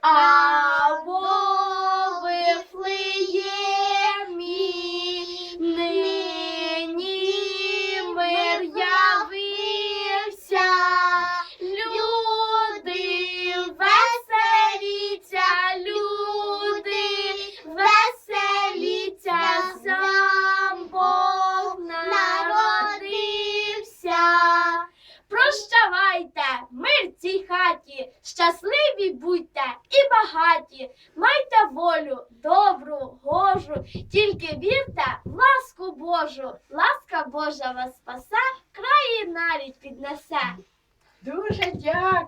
啊不 цій хаті, щасливі будьте і багаті, майте волю, добру, гожу, тільки вірте в ласку Божу, ласка Божа вас спасе, краї навіть піднесе. Дуже дякую.